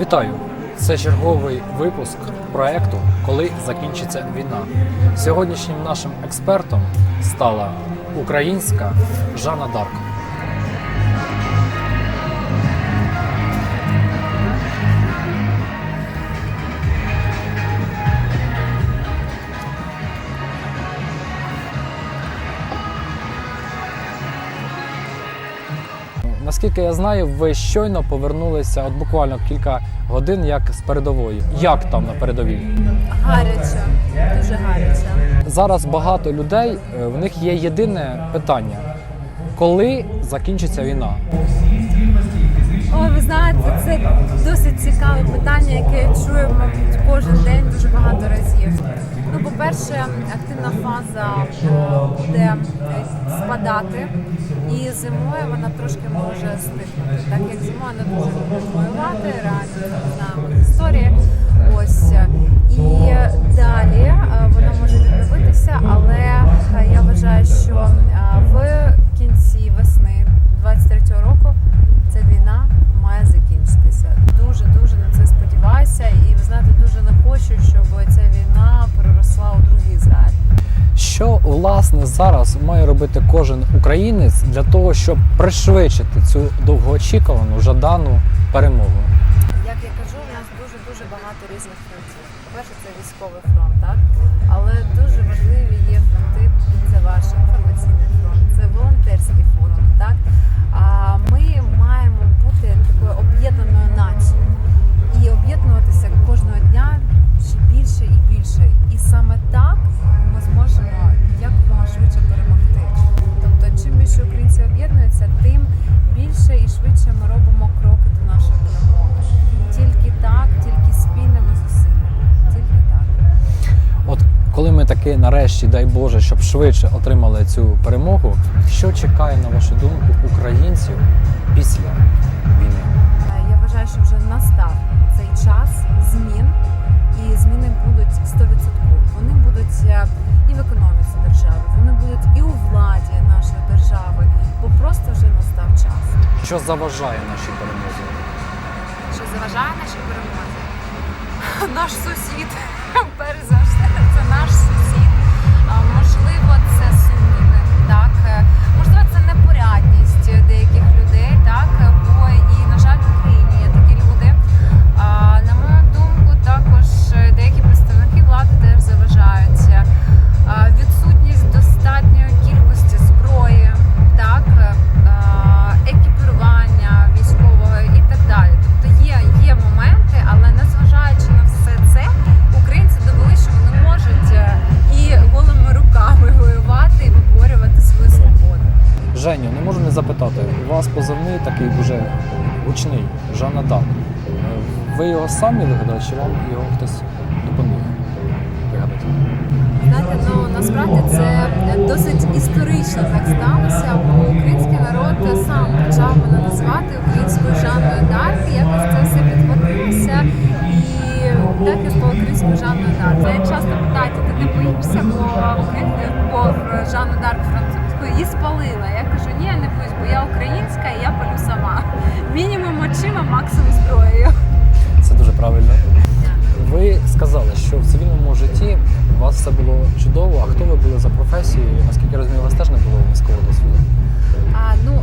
Вітаю! Це черговий випуск проекту Коли закінчиться війна. Сьогоднішнім нашим експертом стала українська Жанна Дарк. Наскільки я знаю, ви щойно повернулися от буквально кілька годин як з передової. Як там на передовій? Гаряче, дуже гаряче. Зараз багато людей, е, в них є єдине питання: коли закінчиться війна? О, ви знаєте, це досить цікаве питання, яке я чую, мабуть, кожен день дуже багато разів. Ну, по-перше, активна фаза е, буде спадати, і зимою вона трошки може стихнути. Так як зимою не дуже любить воювати, реально це ми Що власне зараз має робити кожен українець для того, щоб пришвидшити цю довгоочікувану жадану перемогу? Як я кажу, у нас дуже дуже багато різних фронтів. По-перше, це військовий фронт, так але дуже важливі є фронти. Це ваш інформаційний фронт, це волонтерський фронт. Так таки нарешті, дай Боже, щоб швидше отримали цю перемогу, що чекає на вашу думку українців після війни? Я вважаю, що вже настав цей час змін, і зміни будуть 100%. Вони будуть е, і в економіці держави, вони будуть і у владі нашої держави, бо просто вже настав час. Що заважає нашій перемозі? Що заважає нашій перемозі? Наш сусід, перш Женю, не можу не запитати. У вас позивний такий дуже гучний, Жанна Дарк. Е, Ви його самі вигадали, чи вам його хтось допоміг вигадати? Знаєте, ну насправді це досить історично так сталося, бо український народ сам почав мене називати українською Жанною Дарк. Якось це все підхватилося. І так я стала українською Жанною Дарк. Це часто питають, ти не боїшся, бо Жанну Дарк її спалила. Я кажу, ні, я не боюсь, бо я українська і я палю сама. Мінімум очима, максимум зброєю. Це дуже правильно. Ви сказали, що в цивільному житті у вас все було чудово. А хто ви були за професією? Наскільки я розумію, у вас теж не було військового досвіду? А, ну,